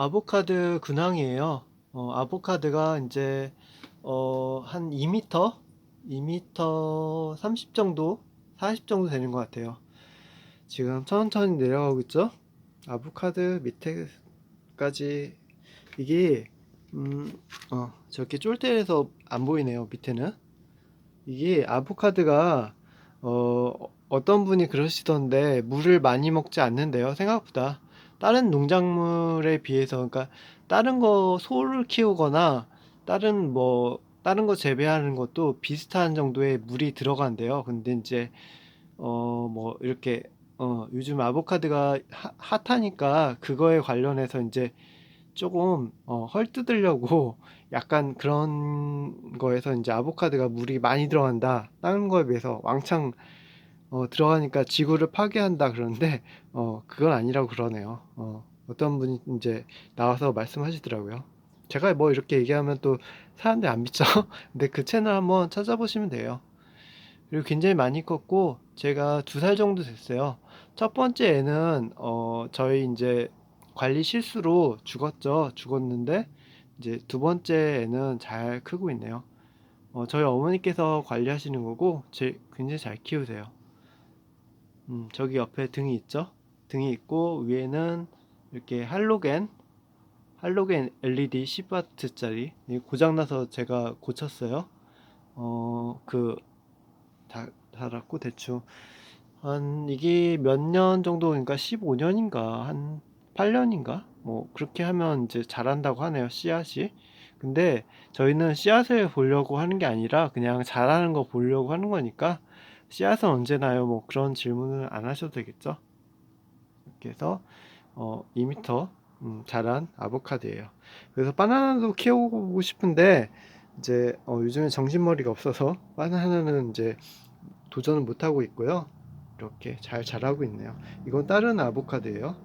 아보카드 근황이에요. 어, 아보카드가 이제 어, 한 2m, 2m 30 정도, 40 정도 되는 것 같아요. 지금 천천히 내려가고 있죠. 아보카드 밑에까지 이게 음, 어, 저렇게 쫄대에서 안 보이네요. 밑에는 이게 아보카드가 어, 어떤 분이 그러시던데 물을 많이 먹지 않는데요. 생각보다 다른 농작물에 비해서 그러니까 다른 거 소를 키우거나 다른 뭐 다른 거 재배하는 것도 비슷한 정도의 물이 들어간대요. 근데 이제 어 뭐 이렇게 어 요즘 아보카드가 하- 핫하니까 그거에 관련해서 이제 조금 어 헐뜯으려고 약간 그런 거에서 이제 아보카드가 물이 많이 들어간다. 다른 거에 비해서 왕창 어, 들어가니까 지구를 파괴한다 그러는데 어, 그건 아니라고 그러네요. 어, 어떤 분이 이제 나와서 말씀하시더라고요. 제가 뭐 이렇게 얘기하면 또 사람들이 안 믿죠? 근데 그 채널 한번 찾아보시면 돼요. 그리고 굉장히 많이 컸고 제가 두 살 정도 됐어요. 첫 번째 애는 어, 저희 이제 관리 실수로 죽었죠. 죽었는데 이제 두 번째 애는 잘 크고 있네요. 어, 저희 어머니께서 관리하시는 거고 제 굉장히 잘 키우세요. 음, 저기 옆에 등이 있죠? 등이 있고 위에는 이렇게 할로겐 할로겐 LED 10W짜리. 고장나서 제가 고쳤어요. 어, 그 다, 달았고 대충. 한 이게 몇 년 정도 그러니까 15년인가? 한 8년인가? 뭐 그렇게 하면 이제 자란다고 하네요 씨앗이. 근데 저희는 씨앗을 보려고 하는 게 아니라 그냥 자라는 거 보려고 하는 거니까 씨앗은 언제 나요 뭐 그런 질문은 안 하셔도 되겠죠 이렇게 해서 어 2m 음, 자란 아보카드예요 그래서 바나나도 키워보고 싶은데 이제 어, 요즘에 정신머리가 없어서 바나나는 이제 도전을 못 하고 있고요. 이렇게 잘 자라고 있네요. 이건 다른 아보카드예요.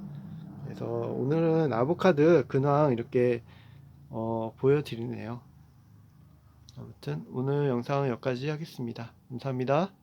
그래서 오늘은 아보카드 근황 이렇게 어, 보여드리네요. 아무튼 오늘 영상은 여기까지 하겠습니다. 감사합니다.